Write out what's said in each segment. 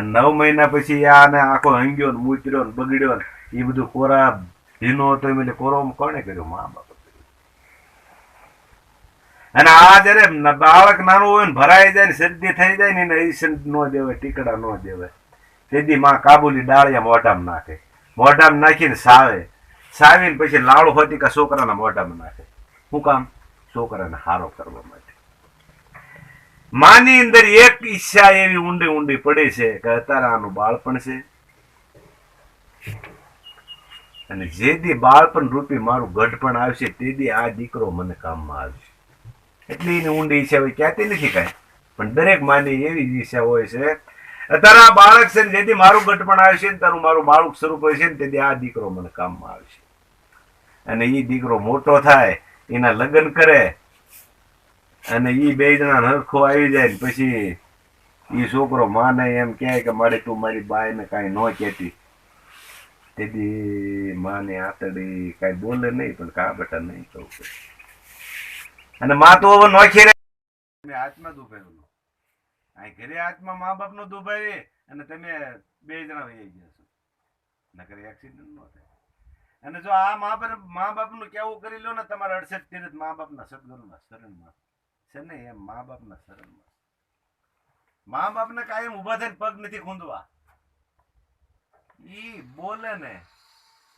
નવ મહિના પછી આને આખો હંગ્યો ને મૂતર્યો ને બગડ્યો ને એ બધું કોરા ભીનો હતો, એમ એટલે કોરોમ કોને કર્યો? મા બાપ અને આ જયારે બાળક નાનું હોય ને ભરાઈ જાય ને શરદી થઈ જાય ને એને ઈસન ન દેવાય, ટીકડા ન દેવાય. તેથી માં કાબુલી ડાળિયા મોઢામાં નાખે. મોઢામાં નાખીને સાવે. સાવીને પછી લાડુ હોતી કે છોકરાના મોઢામાં નાખે. શું કામ? છોકરાને હારો કરવા માટે. માની અંદર એક ઈચ્છા એવી ઊંડી ઊંડી પડી છે કે અત્યારે આનું બાળપણ છે. અને જે દી બાળપણ રૂપી મારું ગઢપણ આવશે તે દી આ દીકરો મને કામમાં આવશે. એટલી એની ઊંડી ઈચ્છા હોય ક્યાંથી નથી કાંઈ. પણ દરેક માની એવી ઈચ્છા હોય છે. અત્યારે આ બાળક છે ને જેથી મારું ગઢપણ આવશે ને તારું મારું બાળક સ્વરૂપ હોય છે ને તેથી આ દીકરો મને કામમાં આવશે. અને એ દીકરો મોટો થાય, એના લગ્ન કરે અને એ બે જણા હરખો આવી જાય ને પછી એ છોકરો માને એમ કહે કે મારે તું મારી બાઈને કાંઈ ન કહેતી. તેથી માને આતડી કાંઈ બોલે નહીં, પણ કા બેટા નહીં કહું અને માં તો હવે નોખી રહે. હાથમાં દુભાવ્યું આ ઘરે હાથમાં મા બાપનું દુભાઈ અને તમે બે જણા વહી ગયા છો. નકર એક્સિડન્ટ ન થાય. અને જો આ મા બાપ મા બાપનું કેવું કરી લો ને, તમારા અડસઠ તીરથ મા બાપના સદગુરુના શરણમાં. છે ને એ મા બાપના શરણમાં મા બાપને કાયમ ઊભા થઈને પગ નથી ખૂંદવા. ઈ બોલે ને,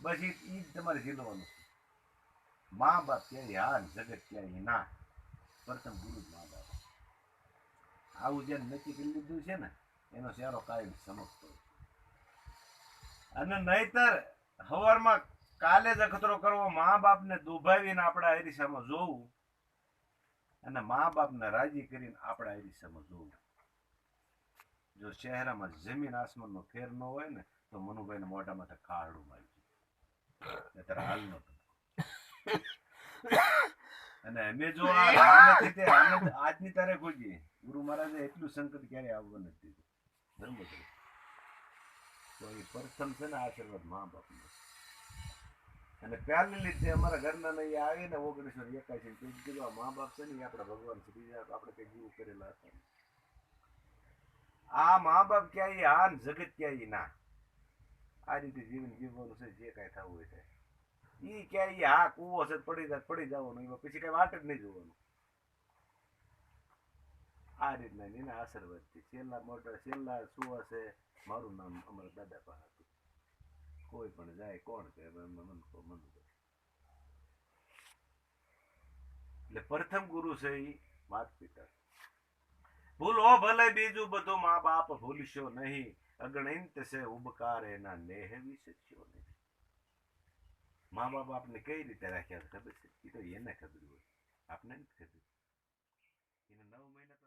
બસ ઈ જ તમારે જીલવાનું મા બાપ ક્યાંય હા ને જગત ક્યાંય ના. પ્રથમ ગુરુ મા બાપ. આવું જેને નક્કી કરી લીધું છે ને, એનો સારો કાયમ સમજતો અને નહીતર હવારમાં કાલે જ અખતરો કરવો, મા બાપને દુભાવીને આપણા અરીસામાં જોવું અને મા બાપને રાજી કરીને આપણા અરીસામાં જોવું. જો શહેરામાં જમીન આસમાનનો ફેર ન હોય ને તો મનુભાઈને મોટા તો કાળું મારી નહીતર હાલ ન અને અમે જો આજની તારીખ હોઈએ ગુરુ મહારાજે એટલું સંકટ ક્યારે આવવા નથી દીધું. બરાબર તો એ પ્રથમ છે ને આશીર્વાદ મા બાપનો. અને પહેલી લીધે અમારા ઘરના નહીં આવીને ઓગણીસો ને એકાશી તે કીધું, આ મા બાપ છે ને આપણા ભગવાન છે, બીજા આપણે કંઈક જીવ કરેલા હતા આ મા બાપ ક્યાંય આ જગત ક્યાંય ના. આ રીતે જીવન જીવવાનું છે, જે કાંઈ થવું હોય છે એ ક્યાંય હા કૂવો છે, પડી જાય પડી જવાનું, એમાં પછી કાંઈ વાટ જ નહીં જોવાનું. આ રીતના એના આશીર્વાદથી છેલ્લા મોટા, છેલ્લા શું હશે મારું નામ અમારા દાદા પાસે. કોઈ પણ જાય, કોણ છે? મન કો મન એટલે પ્રથમ ગુરુ છે એ માત પિતા ભૂલો ભલે બીજું બધું મા બાપ ભૂલશો નહીં. અગણિત છે ઉપકાર એના નેહ વિશેષ્યો નહીં. મા બાપ આપને કઈ રીતે રાખ્યા ખબર છે? એ તો એને ખબર હોય. આપને નથી ખબર. એને નવ મહિના